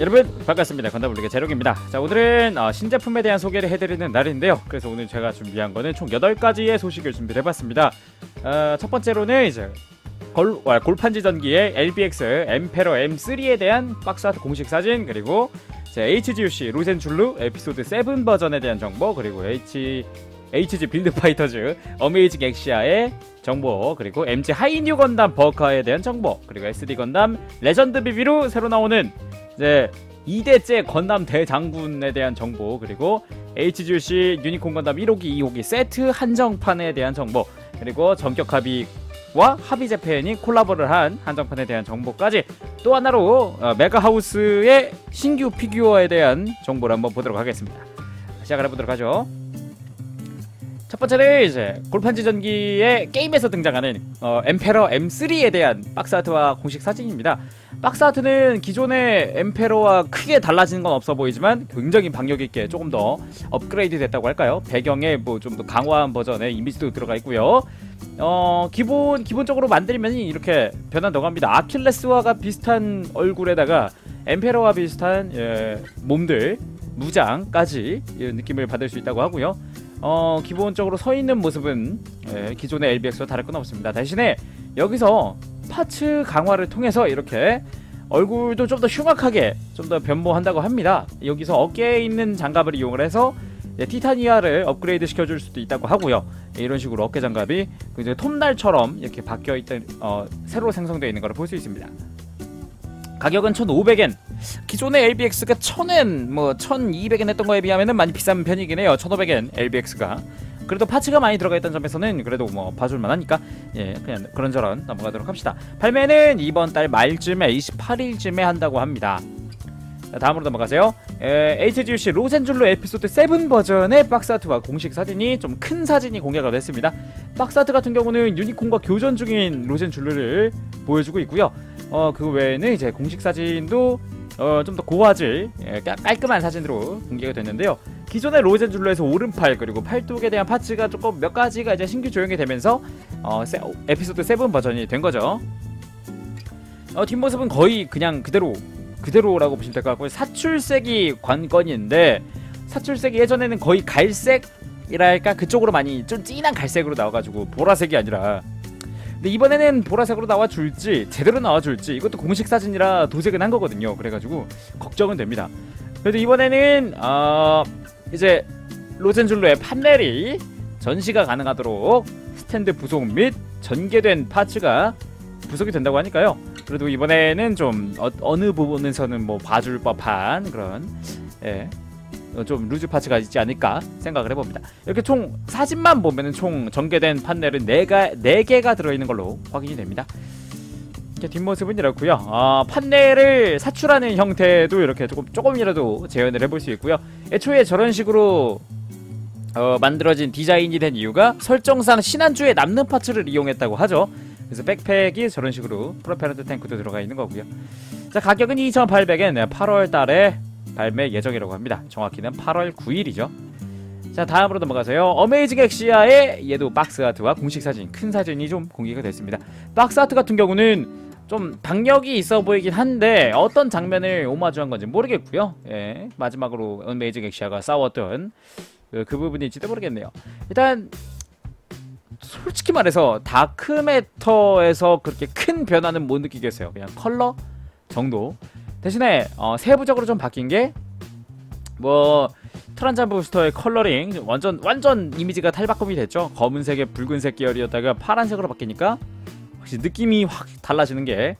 여러분 반갑습니다. 건담블리의 제록입니다. 자 오늘은 어, 신제품에 대한 소개를 해드리는 날인데요. 그래서 오늘 제가 준비한 거는 총 8가지의 소식을 준비를 해봤습니다. 어, 첫 번째로는 이제 골, 와, 골판지 전기의 LBX 엠페러 M3에 대한 박스아트 공식 사진 그리고 제 HGUC 로젠줄루 에피소드 7 버전에 대한 정보 그리고 H HG 빌드 파이터즈 어메이징 엑시아의 정보 그리고 MG 하이뉴 건담 버커에 대한 정보 그리고 SD 건담 레전드 비비로 새로 나오는 이제 2대째 건담 대장군에 대한 정보 그리고 HGC 유니콘 건담 1호기 2호기 세트 한정판에 대한 정보 그리고 전격 합의와 합의 재팬이 콜라보를 한 한정판에 대한 정보까지 또 하나로 어, 메가하우스의 신규 피규어에 대한 정보를 한번 보도록 하겠습니다 시작을 해보도록 하죠 첫 번째는 이제 골판지 전기의 게임에서 등장하는 어, 엠페러 M3에 대한 박스아트와 공식 사진입니다. 박스 아트는 기존의 엠페러와 크게 달라지는 건 없어 보이지만 굉장히 박력 있게 조금 더 업그레이드 됐다고 할까요? 배경에 뭐 좀 더 강화한 버전의 이미지도 들어가 있고요. 어 기본 기본적으로 만들면 이렇게 변한다고 합니다. 아킬레스와가 비슷한 얼굴에다가 엠페러와 비슷한 예, 몸들 무장까지 느낌을 받을 수 있다고 하고요. 어 기본적으로 서 있는 모습은 예, 기존의 LBX와 다를 건 없습니다. 대신에 여기서 파츠 강화를 통해서 이렇게 얼굴도 좀 더 흉악하게 좀 더 변모한다고 합니다. 여기서 어깨에 있는 장갑을 이용을 해서 예, 티타니아를 업그레이드 시켜줄 수도 있다고 하고요. 예, 이런 식으로 어깨 장갑이 굉장히 톱날처럼 이렇게 바뀌어 있던 어, 새로 생성되어 있는 것을 볼수 있습니다. 가격은 1,500엔. 기존의 LBX가 1,000엔, 뭐 1,200엔 했던 거에 비하면 많이 비싼 편이긴 해요. 1,500엔 LBX가. 그래도 파츠가 많이 들어가 있던 점에서는 그래도 뭐 봐줄만 하니까 예 그냥 그런저런 넘어가도록 합시다. 발매는 이번 달 말쯤에 28일쯤에 한다고 합니다. 자, 다음으로 넘어가세요. 에, HGC 로젠줄로 에피소드 7 버전의 박스아트와 공식 사진이 좀 큰 사진이 공개가 됐습니다. 박스아트 같은 경우는 유니콘과 교전 중인 로젠줄루를 보여주고 있고요. 어, 그 외에는 이제 공식 사진도 어, 좀 더 고화질, 예, 깔끔한 사진으로 공개가 됐는데요. 기존의 로젠줄로에서 오른팔 그리고 팔뚝에 대한 파츠가 조금 몇 가지가 이제 신규 조형이 되면서 어, 세, 에피소드 7 버전이 된 거죠. 어, 뒷모습은 거의 그냥 그대로 그대로라고 보시면 될 것 같고요. 사출색이 관건인데 사출색이 예전에는 거의 갈색이랄까 그쪽으로 많이 좀 진한 갈색으로 나와가지고 보라색이 아니라 근데 이번에는 보라색으로 나와줄지 제대로 나와줄지 이것도 공식 사진이라 도색은 한 거거든요. 그래가지고 걱정은 됩니다. 그래도 이번에는 어 이제 로젠줄로의 판넬이 전시가 가능하도록 스탠드 부속 및 전개된 파츠가 부속이 된다고 하니까요. 그래도 이번에는 좀 어, 느 부분에서는 뭐 봐줄 법한 그런 예. 어, 좀 루즈 파츠가 있지 않을까 생각을 해봅니다. 이렇게 총 사진만 보면은 총 전개된 판넬은 4가, 4개가 들어있는 걸로 확인이 됩니다. 이렇게 뒷모습은 이렇고요. 어, 판넬을 사출하는 형태도 이렇게 조금 조금이라도 재현을 해볼 수 있고요. 애초에 저런 식으로 어, 만들어진 디자인이 된 이유가 설정상 신한주에 남는 파츠를 이용했다고 하죠. 그래서 백팩이 저런 식으로 프로펠런트 탱크도 들어가 있는 거고요. 자 가격은 2,800엔 8월 달에 발매 예정이라고 합니다. 정확히는 8월 9일이죠. 자 다음으로 넘어가세요. 어메이징 엑시아의 얘도 박스 아트와 공식 사진, 큰 사진이 좀 공개가 됐습니다. 박스 아트 같은 경우는 좀 박력이 있어 보이긴 한데 어떤 장면을 오마주한 건지 모르겠고요. 예, 마지막으로 어메이징 엑시아가 싸웠던 그, 그 부분일지도 모르겠네요. 일단 솔직히 말해서 다크메터에서 그렇게 큰 변화는 못 느끼겠어요. 그냥 컬러 정도. 대신에 어, 세부적으로 좀 바뀐 게 뭐 트란자 부스터의 컬러링 완전 완전 이미지가 탈바꿈이 됐죠. 검은색에 붉은색 계열이었다가 파란색으로 바뀌니까 확실히 느낌이 확 달라지는 게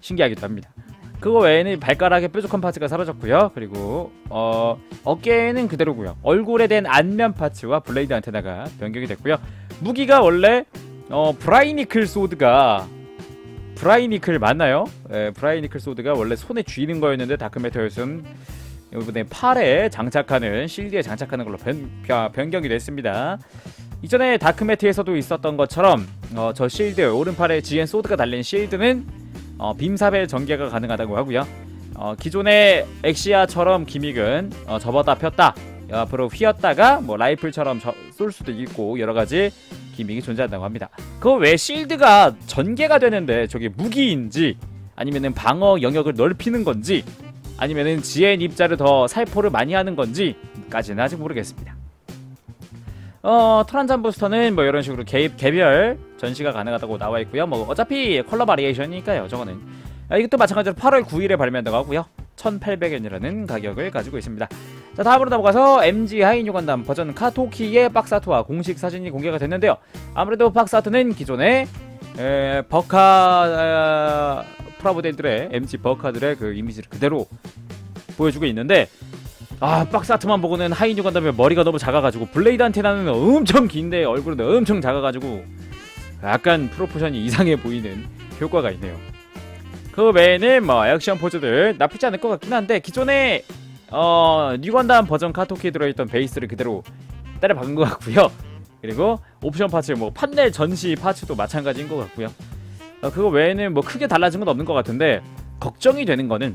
신기하기도 합니다. 그거 외에는 발가락에 뾰족한 파츠가 사라졌고요. 그리고 어, 어깨는 그대로고요. 얼굴에 된 안면 파츠와 블레이드 안테나가 변경이 됐고요. 무기가 원래 어, 브라이니클 소드가 브라이니클 맞나요? 예, 브라이니클 소드가 원래 손에 쥐는 거였는데 다크메터에서는 이번에 팔에 장착하는 실드에 장착하는 걸로 변, 변경이 됐습니다. 이전에 다크메트에서도 있었던 것처럼 어, 저 실드 오른팔에 GN 소드가 달린 실드는 어, 빔사벨 전개가 가능하다고 하고요. 어, 기존의 엑시아처럼 기믹은 어, 접었다 폈다 앞으로 휘었다가 뭐 라이플처럼 저, 쏠 수도 있고 여러 가지 기믹이 존재한다고 합니다. 그왜 실드가 전개가 되는데 저게 무기인지 아니면은 방어 영역을 넓히는 건지 아니면은 GN 입자를 더 살포를 많이 하는 건지까지는 아직 모르겠습니다. 어 트란잠 부스터는 뭐 이런 식으로 개, 개별 전시가 가능하다고 나와 있고요. 뭐 어차피 컬러 바리에이션이니까요. 저거는 아, 이것도 마찬가지로 8월 9일에 발매한다고 하고요. 1,800엔이라는 가격을 가지고 있습니다. 자 다음으로 넘어가서 MG 하이뉴 건담 버전 카토키의 박스아트와 공식 사진이 공개가 됐는데요. 아무래도 박스아트는 기존의 에, 버카 에, 프라모델들의 MG 버카들의 그 이미지를 그대로 보여주고 있는데 아 박스 아트만 보고는 하이뉴 건담의 머리가 너무 작아가지고 블레이드 안테나는 엄청 긴데 얼굴은 엄청 작아가지고 약간 프로포션이 이상해 보이는 효과가 있네요. 그 외에는 뭐 액션 포즈들 나쁘지 않을 것 같긴 한데 기존에 어 뉴건담 버전 카토키에 들어있던 베이스를 그대로 따라 박은 것 같고요. 그리고 옵션 파츠 뭐 판넬 전시 파츠도 마찬가지인 것 같고요. 어, 그거 외에는 뭐 크게 달라진 건 없는 것 같은데 걱정이 되는 거는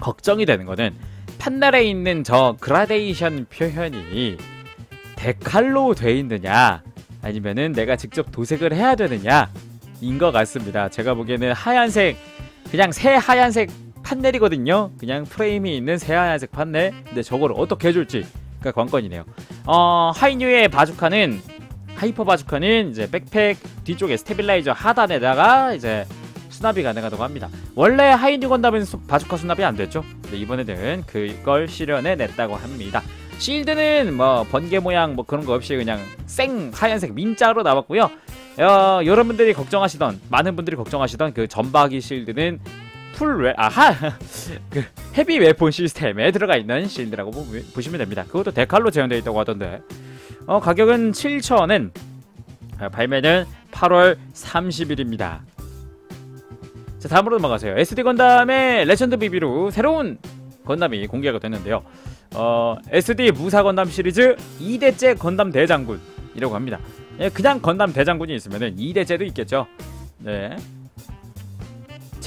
걱정이 되는 거는 판넬에 있는 저 그라데이션 표현이 데칼로 돼 있느냐 아니면은 내가 직접 도색을 해야 되느냐 인 것 같습니다. 제가 보기에는 하얀색 그냥 새 하얀색 판넬이거든요. 그냥 프레임이 있는 새 하얀색 판넬. 근데 저걸 어떻게 해줄지가 관건이네요. 어 하이뉴의 바주카는 하이퍼 바주카는 이제 백팩 뒤쪽에 스테빌라이저 하단에다가 이제 수납이 가능하다고 합니다. 원래 하이뉴 건담은 수, 바주카 수납이 안 됐죠. 근데 이번에는 그걸 실현해 냈다고 합니다. 실드는 뭐 번개 모양 뭐 그런 거 없이 그냥 생 하얀색 민자로 나왔고요. 어, 여러분들이 걱정하시던 많은 분들이 걱정하시던 그 전박이 실드는 풀웨 아하 그 헤비 웨폰 시스템에 들어가 있는 실드라고 보, 보시면 됩니다. 그것도 데칼로 재현되어 있다고 하던데 어, 가격은 7,000엔 어, 발매는 8월 30일입니다. 자 다음으로 넘어가세요. SD 건담의 레전드 비비로 새로운 건담이 공개가 됐는데요. 어, SD 무사 건담 시리즈 2대째 건담 대장군이라고 합니다. 예, 그냥 건담 대장군이 있으면은 2대째도 있겠죠. 네.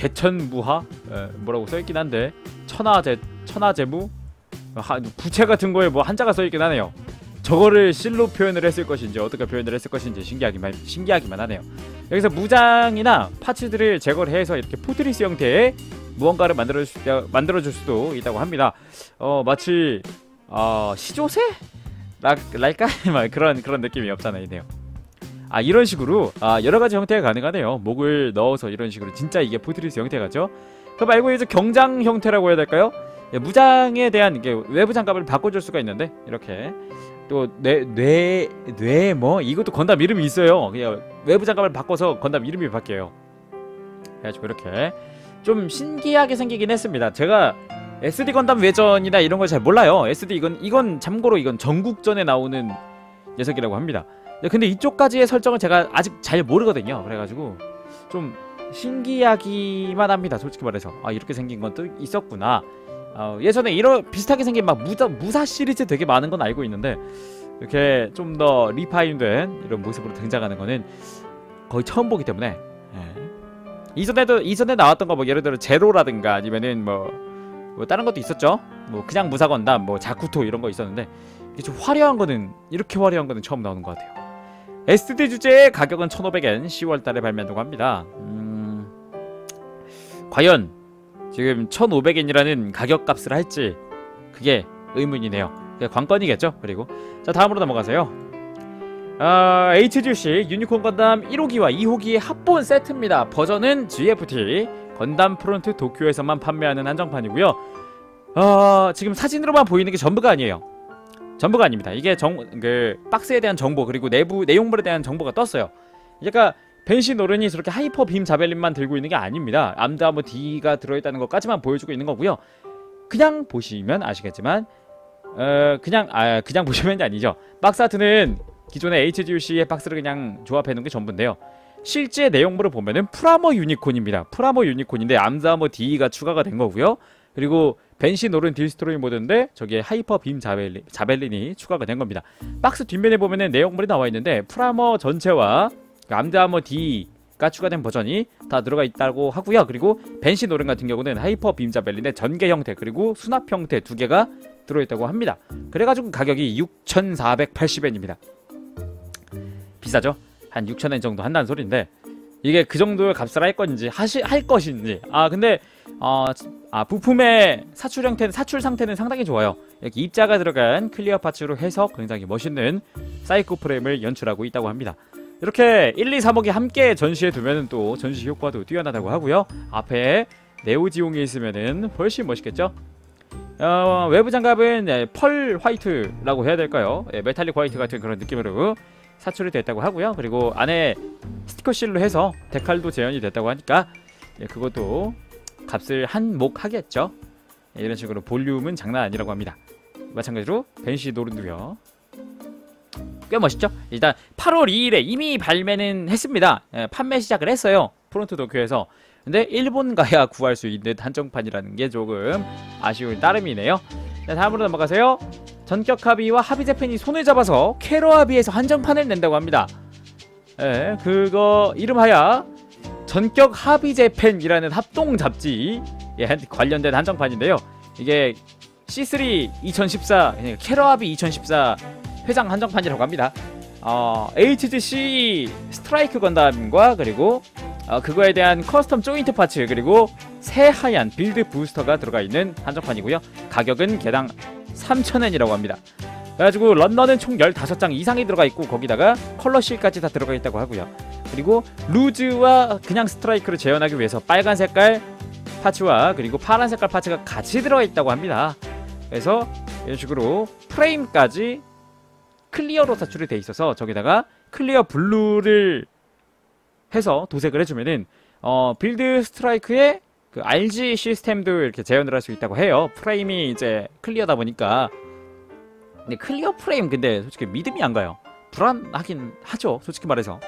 제천무하 예, 뭐라고 써있긴 한데 천하제 천하제무 하, 부채 같은 거에 뭐 한자가 써있긴 하네요. 저거를 실로 표현을 했을 것인지 어떻게 표현을 했을 것인지 신기하기만 신기하기만 하네요. 여기서 무장이나 파츠들을 제거를 해서 이렇게 포트리스 형태의 무언가를 만들어 주, 만들어 줄 수도 있다고 합니다. 어 마치 어 시조새 라, 랄까 막 그런 그런 느낌이 없잖아요. 아 이런 식으로 아 여러가지 형태가 가능하네요. 목을 넣어서 이런 식으로 진짜 이게 포트리스 형태가죠. 그 말고 이제 경장 형태라고 해야 될까요? 예, 무장에 대한 이게 외부 장갑을 바꿔줄 수가 있는데 이렇게. 또뇌뇌뇌 뭐? 이것도 건담 이름이 있어요. 그냥 외부 장갑을 바꿔서 건담 이름이 바뀌어요. 그래가지고 이렇게. 좀 신기하게 생기긴 했습니다. 제가 SD 건담 외전이나 이런 걸 잘 몰라요. SD 이건 이건 참고로 이건 전국전에 나오는 녀석이라고 합니다. 네, 근데 이쪽까지의 설정을 제가 아직 잘 모르거든요. 그래가지고 좀 신기하기만 합니다. 솔직히 말해서 아 이렇게 생긴 건 또 있었구나. 어, 예전에 이런 비슷하게 생긴 막 무사, 무사 시리즈 되게 많은 건 알고 있는데 이렇게 좀 더 리파인된 이런 모습으로 등장하는 거는 거의 처음 보기 때문에 예. 이전에도 이전에 나왔던 거 뭐 예를 들어 제로라든가 아니면은 뭐, 뭐 다른 것도 있었죠. 뭐 그냥 무사 건담 뭐 자쿠토 이런 거 있었는데 좀 화려한 거는 이렇게 화려한 거는 처음 나오는 것 같아요. SD 주제의 가격은 1,500엔 10월달에 발매한다고 합니다. 음... 과연 지금 1,500엔이라는 가격값을 할지 그게 의문이네요. 그게 관건이겠죠. 그리고 자 다음으로 넘어가세요. 어, HGC 유니콘 건담 1호기와 2호기의 합본 세트입니다. 버전은 GFT 건담 프론트 도쿄에서만 판매하는 한정판이고요. 어, 지금 사진으로만 보이는 게 전부가 아니에요. 전부가 아닙니다. 이게 정, 그 박스에 대한 정보 그리고 내부 내용물에 대한 정보가 떴어요. 그러니까 벤시 노른이 저렇게 하이퍼 빔 자벨린만 들고 있는 게 아닙니다. 암드아머 D가 들어있다는 것까지만 보여주고 있는 거고요. 그냥 보시면 아시겠지만 어 그냥 아 그냥 보시면이 아니죠. 박스 아트는 기존의 HGUC의 박스를 그냥 조합해 놓은 게 전부인데요. 실제 내용물을 보면은 프라모 유니콘입니다. 프라모 유니콘인데 암드아머 D가 추가가 된 거고요. 그리고 벤시 노른 딜스트로이 모드인데 저기에 하이퍼 빔 자벨린, 자벨린이 추가가 된 겁니다. 박스 뒷면에 보면은 내용물이 나와 있는데 프라머 전체와 암드아머 D가 추가된 버전이 다 들어가 있다고 하고요. 그리고 벤시 노른 같은 경우는 하이퍼 빔 자벨린의 전개 형태 그리고 수납 형태 두 개가 들어있다고 합니다. 그래가지고 가격이 6,480엔입니다. 비싸죠? 한 6,000엔 정도 한다는 소리인데 이게 그 정도의 값을 할 건지 하시, 할 것인지 아 근데 어, 아 부품의 사출 형태는 사출 상태는 상당히 좋아요. 이렇게 입자가 들어간 클리어 파츠로 해서 굉장히 멋있는 사이코 프레임을 연출하고 있다고 합니다. 이렇게 1, 2, 3억이 함께 전시해 두면 또 전시 효과도 뛰어나다고 하고요. 앞에 네오지용이 있으면은 훨씬 멋있겠죠? 어, 외부 장갑은 예, 펄 화이트라고 해야 될까요? 예, 메탈릭 화이트 같은 그런 느낌으로 사출이 됐다고 하고요. 그리고 안에 스티커 실로 해서 데칼도 재현이 됐다고 하니까 예, 그것도 값을 한몫 하겠죠. 예, 이런 식으로 볼륨은 장난 아니라고 합니다. 마찬가지로 벤시 노른도요. 꽤 멋있죠? 일단 8월 2일에 이미 발매는 했습니다. 예, 판매 시작을 했어요. 프론트 도쿄에서. 근데 일본 가야 구할 수 있는 한정판이라는 게 조금 아쉬울 따름이네요. 자, 다음으로 넘어가세요. 전격 합의와 합의 재팬이 손을 잡아서 캐러 합의에서 한정판을 낸다고 합니다. 예, 그거 이름하여 전격 합의 재팬이라는 합동 잡지 예, 관련된 한정판인데요. 이게 C3 2014 그러니까 캐러 합의 2014 회장 한정판이라고 합니다. 어, HGC 스트라이크 건담과 그리고 어, 그거에 대한 커스텀 조인트 파츠 그리고 새하얀 빌드 부스터가 들어가 있는 한정판이고요. 가격은 개당 3,000엔이라고 합니다. 그래가지고 런너는 총 15장 이상이 들어가 있고 거기다가 컬러실까지 다 들어가 있다고 하고요. 그리고 루즈와 그냥 스트라이크를 재현하기 위해서 빨간 색깔 파츠와 그리고 파란 색깔 파츠가 같이 들어가 있다고 합니다. 그래서 이런 식으로 프레임까지 클리어로 사출이 돼 있어서 저기다가 클리어 블루를 해서 도색을 해주면은 어 빌드 스트라이크의 그 RG 시스템도 이렇게 재현을 할 수 있다고 해요. 프레임이 이제 클리어다 보니까 근데 클리어 프레임 근데 솔직히 믿음이 안 가요. 불안하긴 하죠. 솔직히 말해서.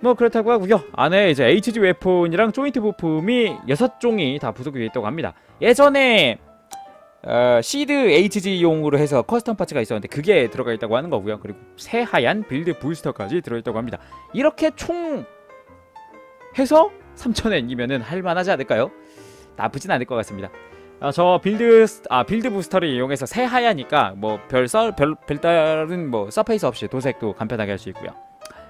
뭐 그렇다고 하고요. 안에 이제 HG 웨폰이랑 조인트 부품이 여섯 종이 다 부속이 되어 있다고 합니다. 예전에 어, 시드 HG용으로 해서 커스텀 파츠가 있었는데 그게 들어가 있다고 하는 거고요. 그리고 새하얀 빌드 부스터까지 들어있다고 합니다. 이렇게 총 해서 3,000엔이면은 할만하지 않을까요? 나쁘진 않을 것 같습니다. 어, 저 빌드 스- 아 빌드 부스터를 이용해서 새하야니까 뭐별별 별다른 뭐 서페이스 없이 도색도 간편하게 할 수 있고요.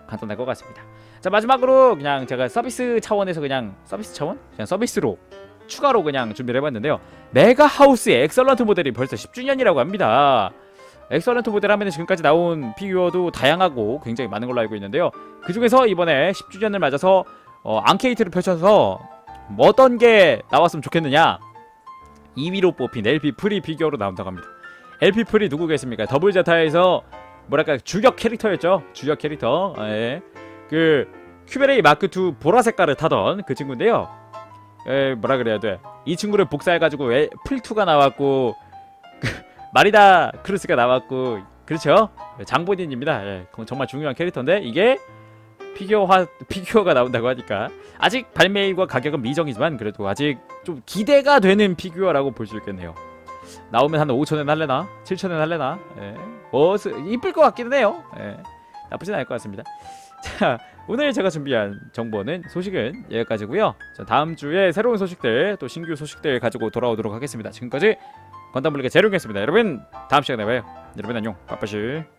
간단할 것 같습니다. 자 마지막으로 그냥 제가 서비스 차원에서 그냥 서비스 차원 그냥 서비스로 추가로 그냥 준비를 해봤는데요. 메가 하우스의 엑설런트 모델이 벌써 10주년이라고 합니다. 엑설런트 모델 하면 지금까지 나온 피규어도 다양하고 굉장히 많은 걸로 알고 있는데요. 그 중에서 이번에 10주년을 맞아서 어, 앙케이트를 펼쳐서 뭐 어떤 게 나왔으면 좋겠느냐 2위로 뽑힌 LP 프리 피규어로 나온다고 합니다. LP 프리 누구겠습니까? 더블 제타에서 뭐랄까 주력 캐릭터였죠. 주력 캐릭터. 예. 그 큐베레이 마크 2 보라 색깔을 타던 그 친구인데요. 에 뭐라 그래야 돼? 이 친구를 복사해가지고 에- 풀2가 나왔고 그 마리다 크루스가 나왔고 그렇죠? 장본인입니다. 예, 정말 중요한 캐릭터인데 이게 피규어화 피규어가 나온다고 하니까 아직 발매일과 가격은 미정이지만 그래도 아직 좀 기대가 되는 피규어라고 볼 수 있겠네요. 나오면 한 5천엔 할래나? 7천엔 할래나? 예. 뭐 스- 이쁠 것 같기는 해요. 예. 나쁘진 않을 것 같습니다. 자, 오늘 제가 준비한 정보는 소식은 여기까지고요. 자, 다음 주에 새로운 소식들 또 신규 소식들 가지고 돌아오도록 하겠습니다. 지금까지 건담블리의 재룡이었습니다. 여러분 다음 시간에 봐요. 여러분 안녕. 빠빠시.